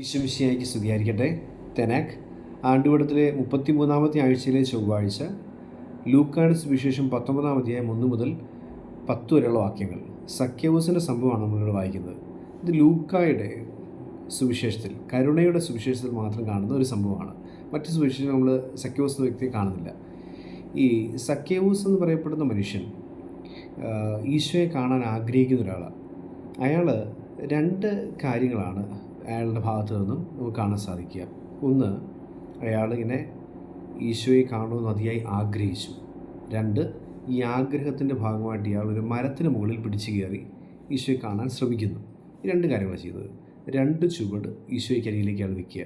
ഈശ്വമിശിയായിക്ക് സ്തുതിയായിരിക്കട്ടെ. തെനാക് ആണ്ടുവടത്തിലെ മുപ്പത്തി മൂന്നാമത്തെ ആഴ്ചയിലെ ചൊവ്വാഴ്ച ലൂക്കാട് സുവിശേഷം പത്തൊമ്പതാം ഒന്ന് മുതൽ പത്ത് വരെയുള്ള വാക്യങ്ങൾ. സഖ്യവൂസിന്റെ സംഭവമാണ് നമ്മളിവിടെ വായിക്കുന്നത്. ഇത് ലൂക്കായുടെ സുവിശേഷത്തിൽ കരുണയുടെ സുവിശേഷത്തിൽ മാത്രം കാണുന്ന ഒരു സംഭവമാണ്. മറ്റ് സുവിശേഷം നമ്മൾ സഖ്യവൂസ് എന്ന വ്യക്തിയെ കാണുന്നില്ല. ഈ സഖ്യവൂസ് എന്ന് പറയപ്പെടുന്ന മനുഷ്യൻ ഈശോയെ കാണാൻ ആഗ്രഹിക്കുന്ന ഒരാളാണ്. അയാൾ രണ്ട് കാര്യങ്ങളാണ് അയാളുടെ ഭാഗത്തു നിന്നും നമുക്ക് കാണാൻ സാധിക്കുക. ഒന്ന് അയാൾ ഇങ്ങനെ ഈശോയെ കാണുമെന്ന് അതിയായി ആഗ്രഹിച്ചു. രണ്ട് ഈ ആഗ്രഹത്തിന്റെ ഭാഗമായിട്ട് ഇയാൾ ഒരു മരത്തിന് മുകളിൽ പിടിച്ചു കയറി ഈശോയെ കാണാൻ ശ്രമിക്കുന്നു. ഈ രണ്ട് കാര്യങ്ങളാണ് ചെയ്തത് രണ്ട് ചുവട് ഈശോയ്ക്ക് അരിയിലേക്കാണ് വെക്കുക.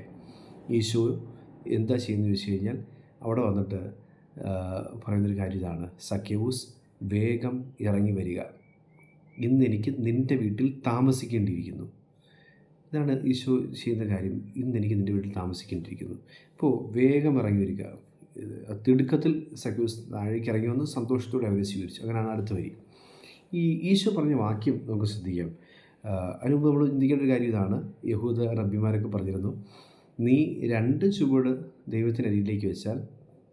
ഈശോ എന്താ ചെയ്യുന്നത് ചോദിച്ചു കഴിഞ്ഞാൽ അവിടെ വന്നിട്ട് പറയുന്നൊരു കാര്യം ഇതാണ്. സഖ്യവൂസ് വേഗം ഇറങ്ങി വരിക. ഇന്ന് എനിക്ക് നിന്റെ വീട്ടിൽ താമസിക്കേണ്ടിയിരിക്കുന്നു. ഇതാണ് ഈശോ ചെയ്യുന്ന കാര്യം. ഇന്ന് എനിക്ക് നിന്റെ വീട്ടിൽ താമസിക്കേണ്ടിയിരിക്കുന്നു. ഇപ്പോൾ വേഗം ഇറങ്ങി വരിക തിടുക്കത്തിൽ സക്യൂസ് താഴേക്ക് ഇറങ്ങി വന്ന് സന്തോഷത്തോടെ അവരെ സ്വീകരിച്ചു. അങ്ങനെയാണ് അടുത്ത വരി. ഈ ഈശോ പറഞ്ഞ വാക്യം നമുക്ക് ശ്രദ്ധിക്കാം. ആ, മുമ്പ് നമ്മൾ ചിന്തിക്കേണ്ട ഒരു കാര്യം ഇതാണ്. യഹൂദ റബ്ബിമാരൊക്കെ പറഞ്ഞിരുന്നു നീ രണ്ട് ചുവട് ദൈവത്തിന്റെ അരിയിലേക്ക് വെച്ചാൽ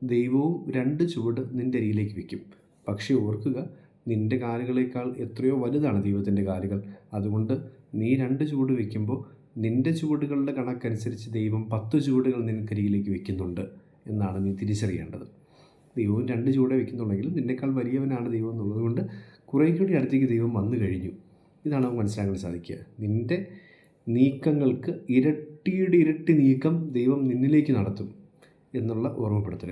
ദൈവവും രണ്ട് ചുവട് നിന്റെ അരിയിലേക്ക് വെക്കും. പക്ഷേ ഓർക്കുക നിന്റെ കാലുകളേക്കാൾ എത്രയോ വലുതാണ് ദൈവത്തിന്റെ കാലുകൾ അതുകൊണ്ട് നീ രണ്ട് ചൂട് വയ്ക്കുമ്പോൾ നിന്റെ ചൂടുകളുടെ കണക്കനുസരിച്ച് ദൈവം പത്ത് ചൂടുകൾ നിനക്കരിയിലേക്ക് വെക്കുന്നുണ്ട് എന്നാണ് നീ തിരിച്ചറിയേണ്ടത്. ദൈവവും രണ്ട് ചുവടെ വെക്കുന്നുണ്ടെങ്കിലും നിന്നേക്കാൾ വലിയവനാണ് ദൈവം എന്നുള്ളതുകൊണ്ട് കുറേ കൂടി അടുത്തേക്ക് ദൈവം വന്നു കഴിഞ്ഞു. ഇതാണ് നമുക്ക് മനസ്സിലാക്കാൻ സാധിക്കുക. നിന്റെ നീക്കങ്ങൾക്ക് ഇരട്ടിയുടെ ഇരട്ടി നീക്കം ദൈവം നിന്നിലേക്ക് നടത്തും എന്നുള്ള ഓർമ്മപ്പെടുത്തൽ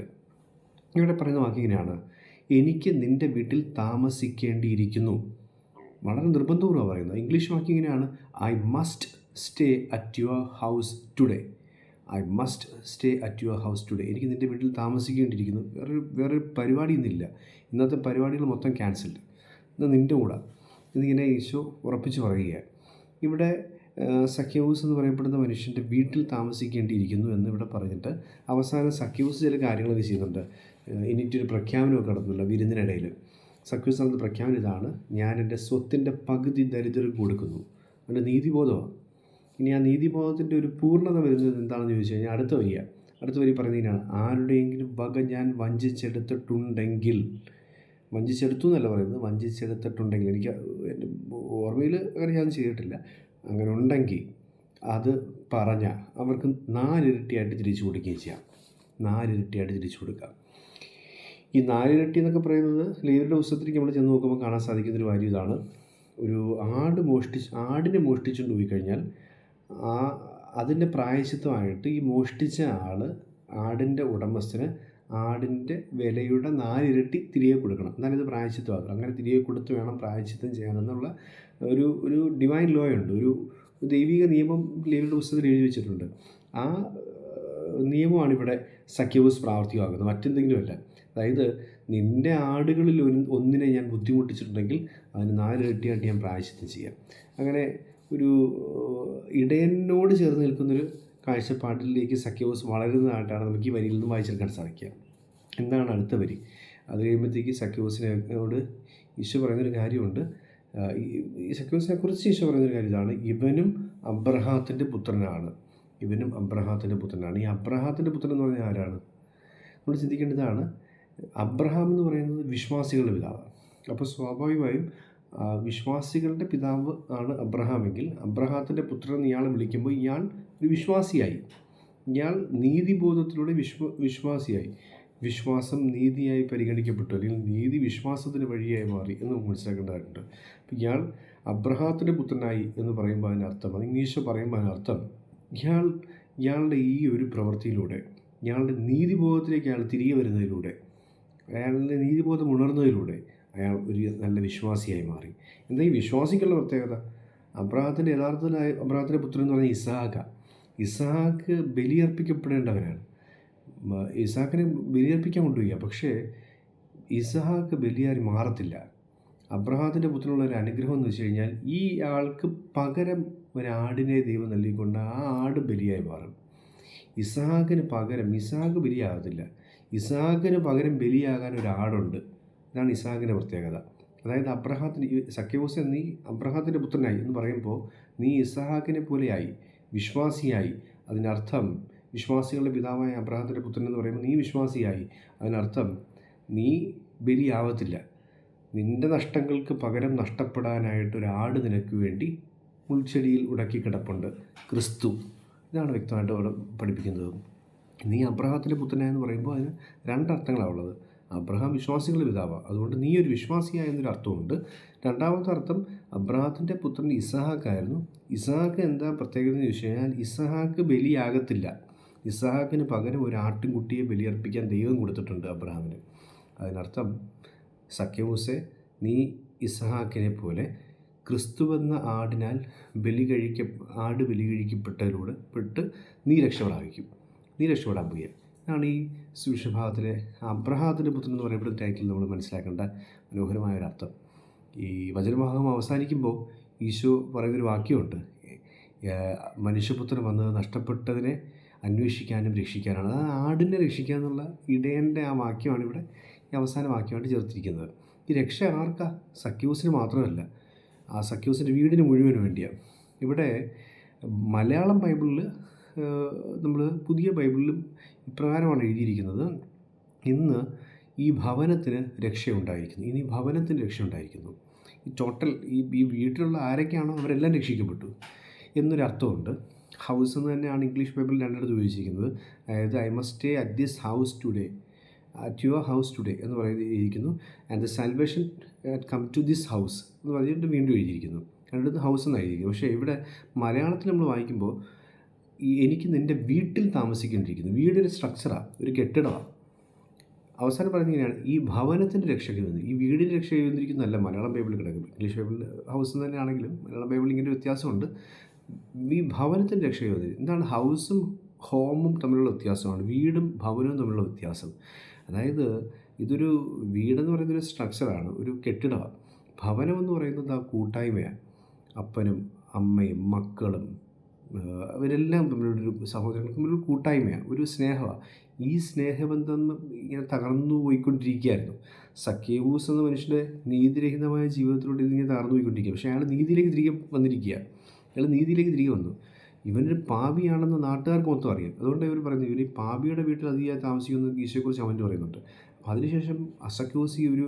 ഇവിടെ പറയുന്ന വാക്ക് ഇങ്ങനെയാണ്. എനിക്ക് നിന്റെ വീട്ടിൽ താമസിക്കേണ്ടിയിരിക്കുന്നു. വളരെ നിർബന്ധപൂർവം പറയുന്നത് ഇംഗ്ലീഷ് വാക്ക് ഇങ്ങനെയാണ്. I must stay at your house today I must stay at your house today എനിക്ക് നിന്റെ വീട്ടിൽ താമസിക്കേണ്ടിയിരിക്കുന്നു. വേറൊരു വേറൊരു പരിപാടി ഇന്നില്ല ഇന്നത്തെ പരിപാടികൾ മൊത്തം ക്യാൻസൽഡ് ഇന്ന് നിന്റെ കൂടെ. ഇതിങ്ങനെ ഈശോ ഉറപ്പിച്ച് പറയുകയാണ്. ഇവിടെ സഖ്യവൂസ് എന്ന് പറയപ്പെടുന്ന മനുഷ്യന്റെ വീട്ടിൽ താമസിക്കേണ്ടിയിരിക്കുന്നു എന്ന് ഇവിടെ പറഞ്ഞിട്ട് അവസാനം സഖ്യവൂസ് ചില കാര്യങ്ങളൊക്കെ ചെയ്യുന്നുണ്ട്. എന്നിട്ടൊരു പ്രഖ്യാപനമൊക്കെ നടത്തുന്നുണ്ട് വിരുന്നിനിടയിൽ. സഖ്യവൂസ് നടത്തുന്ന പ്രഖ്യാപനം ഇതാണ്. ഞാൻ എന്റെ സ്വത്തിന്റെ പകുതി ദരിദ്രർക്ക് കൊടുക്കുന്നു. അതിന്റെ നീതിബോധമാണ് ഇനി ആ നീതിബോധത്തിന്റെ ഒരു പൂർണത വരുന്നത് എന്താണെന്ന് ചോദിച്ചു കഴിഞ്ഞാൽ അടുത്ത വരിക അടുത്ത വരി പറയുന്നതിനാണ് ആരുടെയെങ്കിലും വക ഞാൻ വഞ്ചിച്ചെടുത്തിട്ടുണ്ടെങ്കിൽ വഞ്ചിച്ചെടുത്തു എന്നല്ല പറയുന്നത് വഞ്ചിച്ചെടുത്തിട്ടുണ്ടെങ്കിൽ എനിക്ക് എന്റെ ഓർമ്മയിൽ അങ്ങനെ ഞാൻ ചെയ്തിട്ടില്ല. അങ്ങനെ ഉണ്ടെങ്കിൽ അത് പറഞ്ഞ അവർക്ക് നാലിരട്ടിയായിട്ട് തിരിച്ചു കൊടുക്കുകയും ചെയ്യാം. നാലിരട്ടിയായിട്ട് തിരിച്ചു കൊടുക്കാം. ഈ നാലിരട്ടി എന്നൊക്കെ പറയുന്നത് ലേവരുടെ പുസ്തകത്തിലേക്ക് നമ്മൾ ചെന്ന് നോക്കുമ്പോൾ കാണാൻ സാധിക്കുന്ന ഒരു കാര്യം ഇതാണ്. ഒരു ആട് മോഷ്ടിച്ച് ആടിനെ മോഷ്ടിച്ചുകൊണ്ട് പോയി കഴിഞ്ഞാൽ ആ അതിന്റെ പ്രായശിത്വമായിട്ട് ഈ മോഷ്ടിച്ച ആൾ ആടിന്റെ ഉടമസ്ഥന് ആടിന്റെ വിലയുടെ നാലിരട്ടി തിരികെ കൊടുക്കണം. എന്നാലും ഇത് പ്രായച്ചിത്തമാകും അങ്ങനെ തിരികെ കൊടുത്ത് വേണം പ്രായശിത്വം ചെയ്യാനെന്നുള്ള ഒരു ഒരു ഡിവൈൻ ലോ ഉണ്ട്. ഒരു ദൈവിക നിയമം ലേവിയുടെ പുസ്തകത്തിൽ എഴുതി വെച്ചിട്ടുണ്ട്. ആ നിയമമാണ് ഇവിടെ സഖ്യബൂസ് പ്രാവർത്തികമാകുന്നത് മറ്റെന്തെങ്കിലുമല്ല. അതായത് നിന്റെ ആടുകളിൽ ഒരു ഒന്നിനെ ഞാൻ ബുദ്ധിമുട്ടിച്ചിട്ടുണ്ടെങ്കിൽ അതിന് നാലിരട്ടിയായിട്ട് ഞാൻ പ്രായശ്ചിത്തം ചെയ്യാം. അങ്ങനെ ഒരു ഇടയനോട് ചേർന്ന് നിൽക്കുന്നൊരു കാഴ്ചപ്പാടിലേക്ക് സഖ്യവസ് വളരുന്നതായിട്ടാണ് നമുക്ക് ഈ വരിയിൽ നിന്ന് വായിച്ചെടുക്കാൻ സാധിക്കുക. എന്താണ് അടുത്ത വരി? അത് കഴിയുമ്പോഴത്തേക്ക് സഖ്യവസിനോട് ഈശോ പറയുന്നൊരു കാര്യമുണ്ട്. ഈ- സഖ്യവസിനെ കുറിച്ച് ഈശോ പറയുന്നൊരു കാര്യം ഇതാണ്. ഇവനും അബ്രഹാത്തിന്റെ പുത്രനാണ്. ഇവനും അബ്രഹാത്തിന്റെ പുത്രനാണ്. ഈ അബ്രഹാത്തിന്റെ പുത്രൻ എന്ന് പറഞ്ഞാൽ ആരാണ്? നമ്മൾ ചിന്തിക്കേണ്ടതാണ് അബ്രഹാം എന്ന് പറയുന്നത് വിശ്വാസികളുടെ പിതാവാണ്. അപ്പോൾ സ്വാഭാവികമായും വിശ്വാസികളുടെ പിതാവ് ആണ് അബ്രഹാമെങ്കിൽ അബ്രഹാത്തിന്റെ പുത്രൻ ഇയാളെ വിളിക്കുമ്പോൾ ഇയാൾ ഒരു വിശ്വാസിയായി. ഇയാൾ നീതിബോധത്തിലൂടെ വിശ്വ വിശ്വാസിയായി. വിശ്വാസം നീതിയായി പരിഗണിക്കപ്പെട്ടു അല്ലെങ്കിൽ നീതി വിശ്വാസത്തിന് വഴിയായി മാറി എന്ന് നമുക്ക് മനസ്സിലാക്കേണ്ടതായിട്ടുണ്ട്. ഇയാൾ അബ്രഹാത്തിന്റെ പുത്രനായി എന്ന് പറയുമ്പോൾ അതിനർത്ഥം അത് ഇംഗ്ലീഷ് പറയുമ്പോൾ അതിനർത്ഥം ഇയാൾ ഇയാളുടെ ഈ ഒരു പ്രവൃത്തിയിലൂടെ ഇയാളുടെ നീതിബോധത്തിലേക്ക് അയാൾ തിരികെ വരുന്നതിലൂടെ അയാളുടെ നീതിബോധം ഉണർന്നതിലൂടെ അയാൾ ഒരു നല്ല വിശ്വാസിയായി മാറി. എന്താ ഈ വിശ്വാസിക്കുള്ള പ്രത്യേകത? അബ്രാഹത്തിന്റെ യഥാർത്ഥത്തിലായ അബ്രാഹത്തിന്റെ പുത്രൻ എന്ന് പറഞ്ഞാൽ ഇസഹാക്ക ഇസഹാക്ക് ബലിയർപ്പിക്കപ്പെടേണ്ടവനാണ് ഇസാഖിനെ ഇസഹാക്കിനെ ബലിയർപ്പിക്കാൻ കൊണ്ടുപോയി പക്ഷേ ഇസഹാക്ക് ബലിയാരി മാറത്തില്ല. അബ്രഹാത്തിന്റെ പുത്രനുള്ള ഒരു അനുഗ്രഹം എന്ന് വെച്ച് കഴിഞ്ഞാൽ ഈ ആൾക്ക് പകരം ഒരാടിനെ ദൈവം നൽകിക്കൊണ്ട് ആ ആട് ബലിയായി മാറും. ഇസഹാക്കിന് പകരം ഇസഹാക്ക് ബലിയാകത്തില്ല. ഇസഹാക്കിന് പകരം ബലിയാകാൻ ഒരു ആടുണ്ട് ഇതാണ് ഇസാഖിന്റെ പ്രത്യേകത. അതായത് അബ്രഹാത്തിന് സഖ്യവൂസ നീ അബ്രഹാത്തിന്റെ പുത്രനായി എന്ന് പറയുമ്പോൾ നീ ഇസഹാക്കിനെ പോലെയായി വിശ്വാസിയായി. അതിനർത്ഥം വിശ്വാസികളുടെ പിതാവായ അബ്രഹാത്തിന്റെ പുത്രൻ എന്ന് പറയുമ്പോൾ നീ വിശ്വാസിയായി. അതിനർത്ഥം നീ ബലിയാവത്തില്ല. നിന്റെ നഷ്ടങ്ങൾക്ക് പകരം നഷ്ടപ്പെടാനായിട്ട് ഒരാട് നിനക്ക് വേണ്ടി മുൾച്ചെടിയിൽ ഉടക്കി കിടപ്പുണ്ട് ക്രിസ്തു. ഇതാണ് വ്യക്തമായിട്ട് പഠിപ്പിക്കുന്നത്. നീ അബ്രഹാത്തിന്റെ പുത്രനായെന്ന് പറയുമ്പോൾ അതിന് രണ്ടർത്ഥങ്ങളാണ് ഉള്ളത് അബ്രഹാം വിശ്വാസികളുടെ പിതാവാണ് അതുകൊണ്ട് നീ ഒരു വിശ്വാസിയായ എന്നൊരു അർത്ഥമുണ്ട് രണ്ടാമത്തെ അർത്ഥം അബ്രഹാത്തിന്റെ പുത്രൻ ഇസഹാക്കായിരുന്നു ഇസഹാക്ക് എന്താ പ്രത്യേകത എന്ന് ചോദിച്ചു കഴിഞ്ഞാൽ ഇസഹാക്ക് ബലിയാകത്തില്ല. ഇസഹാക്കിന് പകരം ഒരു ആട്ടിൻകുട്ടിയെ ബലിയർപ്പിക്കാൻ ദൈവം കൊടുത്തിട്ടുണ്ട് അബ്രഹാമിന്. അതിനർത്ഥം സഖ്യവൂസെ നീ ഇസഹാക്കിനെ പോലെ ക്രിസ്തുവെന്ന ആടിനാൽ ബലി കഴിക്ക ആട് ബലി കഴിക്കപ്പെട്ടതിലൂടെ പെട്ട് നീ രക്ഷപ്പെടാതിരിക്കും. നീ രക്ഷപ്പെടാൻ ഇതാണ് ഈ സുവിശഭാഗത്തിലെ അബ്രഹാത്തിന്റെ പുത്രൻ എന്ന് പറയപ്പെടുന്ന ടൈറ്റിൽ നമ്മൾ മനസ്സിലാക്കേണ്ട മനോഹരമായ ഒരു അർത്ഥം ഈ വചനഭാഗം അവസാനിക്കുമ്പോൾ ഈശോ പറയുന്നൊരു വാക്യമുണ്ട്. മനുഷ്യപുത്രൻ വന്നത് നഷ്ടപ്പെട്ടതിനെ അന്വേഷിക്കാനും രക്ഷിക്കാനാണ്. അതായത് ആടിനെ രക്ഷിക്കുക എന്നുള്ള ഇടയന്റെ ആ വാക്യമാണ് ഇവിടെ ഈ അവസാന വാക്യമായിട്ട് ചേർത്തിരിക്കുന്നത്. ഈ രക്ഷ ആർക്കാ? സക്യൂസിന് മാത്രമല്ല. ആ സക്യൂസിന്റെ വീടിന് മുഴുവനും വേണ്ടിയാണ്. ഇവിടെ മലയാളം ബൈബിളിൽ നമ്മൾ പുതിയ ബൈബിളിലും ഇപ്രകാരമാണ് എഴുതിയിരിക്കുന്നത്. ഇന്ന് ഈ ഭവനത്തിന് രക്ഷയുണ്ടായിരിക്കുന്നു. ഇനി ഭവനത്തിന് രക്ഷയുണ്ടായിരിക്കുന്നു. ഈ ടോട്ടൽ ഈ ഈ വീട്ടിലുള്ള ആരൊക്കെയാണോ അവരെല്ലാം രക്ഷിക്കപ്പെട്ടു എന്നൊരർത്ഥമുണ്ട്. ഹൗസ് എന്ന് തന്നെയാണ് ഇംഗ്ലീഷ് ബൈബിൾ രണ്ടിടത്ത് ഉപയോഗിച്ചിരിക്കുന്നത്. അതായത് I must stay at this house today at your house today എന്ന് പറയുന്നിരിക്കുന്നു and the salvation come to this house എന്ന് പറഞ്ഞിട്ട് വീണ്ടും എഴുതിയിരിക്കുന്നു. രണ്ടിടത്ത് ഹൗസ് എന്നായിരിക്കും പക്ഷേ ഇവിടെ മലയാളത്തിൽ നമ്മൾ വായിക്കുമ്പോൾ എനിക്ക് നിന്റെ വീട്ടിൽ താമസിക്കേണ്ടിയിരിക്കുന്നു. വീടൊരു സ്ട്രക്ചറാണ് ഒരു കെട്ടിടമാണ് അവസാനം പറയുന്നത് ഇങ്ങനെയാണ്. ഈ ഭവനത്തിന്റെ രക്ഷ ഈ വീടിന് രക്ഷ കൈവന്നിരിക്കുന്നതല്ല മലയാളം ബൈബിളിൽ കിടക്കും. ഇംഗ്ലീഷ് ബൈബിൾ ഹൗസ് തന്നെയാണെങ്കിലും മലയാളം ബൈബിളിൽ ഇങ്ങനെ വ്യത്യാസമുണ്ട്. ഈ ഭവനത്തിന്റെ രക്ഷ കൈവന്നു എന്താണ്? ഹൗസും ഹോമും തമ്മിലുള്ള വ്യത്യാസമാണ്. വീടും ഭവനവും തമ്മിലുള്ള വ്യത്യാസം. അതായത് ഇതൊരു വീടെന്ന് പറയുന്നത് ഒരു സ്ട്രക്ചറാണ് ഒരു കെട്ടിടമാണ് ഭവനം എന്ന് പറയുന്നത് ആ കൂട്ടായ്മയാണ് അപ്പനും അമ്മയും മക്കളും അവരെല്ലാം തമ്മിലൊരു സഹോദരങ്ങൾ തമ്മിലൊരു കൂട്ടായ്മയാണ് ഒരു സ്നേഹമാണ് ഈ സ്നേഹബന്ധം ഇങ്ങനെ തകർന്നു പോയിക്കൊണ്ടിരിക്കുകയായിരുന്നു. സഖ്യവൂസ് എന്ന മനുഷ്യന്റെ നീതിരഹിതമായ ജീവിതത്തിലൂടെ ഇതിങ്ങനെ തകർന്നു പോയിക്കൊണ്ടിരിക്കുക പക്ഷേ അയാൾ നീതിയിലേക്ക് തിരികെ വന്നിരിക്കുക അയാൾ നീതിയിലേക്ക് തിരികെ വന്നു. ഇവനൊരു പാപിയാണെന്ന് നാട്ടുകാർക്ക് മൊത്തം അറിയാം. അതുകൊണ്ട് ഇവർ പറയുന്നു ഇവർ ഈ പാപിയുടെ വീട്ടിൽ അധികമായി താമസിക്കുന്ന ഈശോയെക്കുറിച്ച് അവന്റെ പറയുന്നുണ്ട്. അപ്പോൾ അതിനുശേഷം ഈ ഒരു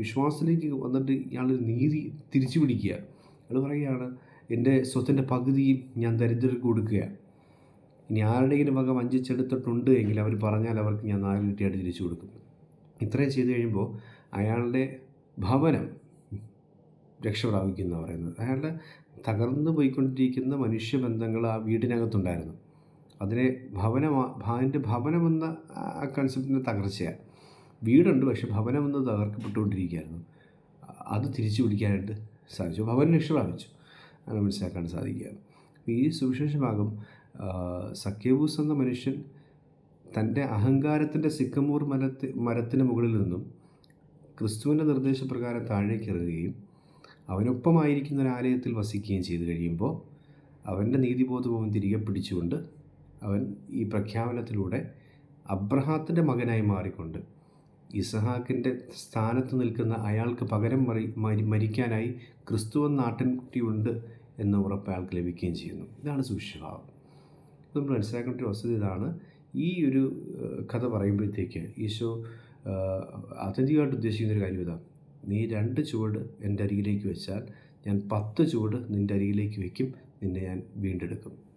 വിശ്വാസത്തിലേക്ക് വന്നിട്ട് ഇയാളൊരു നീതി തിരിച്ചു പിടിക്കുക അയാൾ പറയുകയാണ് എന്റെ സ്വത്തിന്റെ പകുതിയും ഞാൻ ദരിദ്രർക്ക് കൊടുക്കുകയാണ്. ഇനി ആരുടെയെങ്കിലും വക വഞ്ചിച്ചെടുത്തിട്ടുണ്ട് എങ്കിൽ അവർ പറഞ്ഞാൽ അവർക്ക് ഞാൻ നാല് നാലിരട്ടിയായിട്ട് തിരിച്ചു കൊടുക്കും. ഇത്രയും ചെയ്തു കഴിയുമ്പോൾ അയാളുടെ ഭവനം രക്ഷപ്രാപിക്കുന്ന പറയുന്നത്. അയാളുടെ തകർന്നു പോയിക്കൊണ്ടിരിക്കുന്ന മനുഷ്യബന്ധങ്ങൾ ആ വീടിനകത്തുണ്ടായിരുന്നു. അതിനെ ഭവനം അതിന്റെ ഭവനമെന്ന ആ കൺസെപ്റ്റിന്റെ തകർച്ചയാണ്. വീടുണ്ട് പക്ഷെ ഭവനമെന്ന് തകർക്കപ്പെട്ടുകൊണ്ടിരിക്കുകയായിരുന്നു. അത് തിരിച്ചു പിടിക്കാനായിട്ട് സാധിച്ചു. ഭവനം രക്ഷപ്രാപിച്ചു. അങ്ങനെ മനസ്സിലാക്കാൻ സാധിക്കുക. ഈ സുവിശേഷ ഭാഗം സഖ്യബൂസ് എന്ന മനുഷ്യൻ തന്റെ അഹങ്കാരത്തിന്റെ സിക്കമൂർ മരത്തി മരത്തിന് മുകളിൽ നിന്നും ക്രിസ്തുവിന്റെ നിർദ്ദേശപ്രകാരം താഴേക്ക് ഇറങ്ങുകയും അവനൊപ്പമായിരിക്കുന്ന ഒരു ആലയത്തിൽ വസിക്കുകയും ചെയ്തു കഴിയുമ്പോൾ അവന്റെ നീതിബോധവും തിരികെ പിടിച്ചുകൊണ്ട് അവൻ ഈ പ്രഖ്യാപനത്തിലൂടെ അബ്രഹാത്തിന്റെ മകനായി മാറിക്കൊണ്ട് ഇസഹാക്കിന്റെ സ്ഥാനത്ത് നിൽക്കുന്ന അയാൾക്ക് പകരം മറി മരി മരിക്കാനായി ക്രിസ്തുവൻ നാട്ടിൻകുട്ടിയുണ്ട് എന്ന ഉറപ്പ് അയാൾക്ക് ലഭിക്കുകയും ചെയ്യുന്നു. ഇതാണ് സുവിശേഷഭാവം. നമ്മൾ മനസ്സിലാക്കേണ്ട ഒരു വസ്തുത ഇതാണ്. ഈ ഒരു കഥ പറയുമ്പോഴത്തേക്ക് ഈശോ ആത്യന്തികമായിട്ട് ഉദ്ദേശിക്കുന്ന ഒരു കാര്യം ഇതാ. നീ രണ്ട് ചുവട് എന്റെ അരികിലേക്ക് വെച്ചാൽ ഞാൻ പത്ത് ചുവട് നിന്റെ അരികിലേക്ക് വയ്ക്കും നിന്നെ ഞാൻ വീണ്ടെടുക്കും.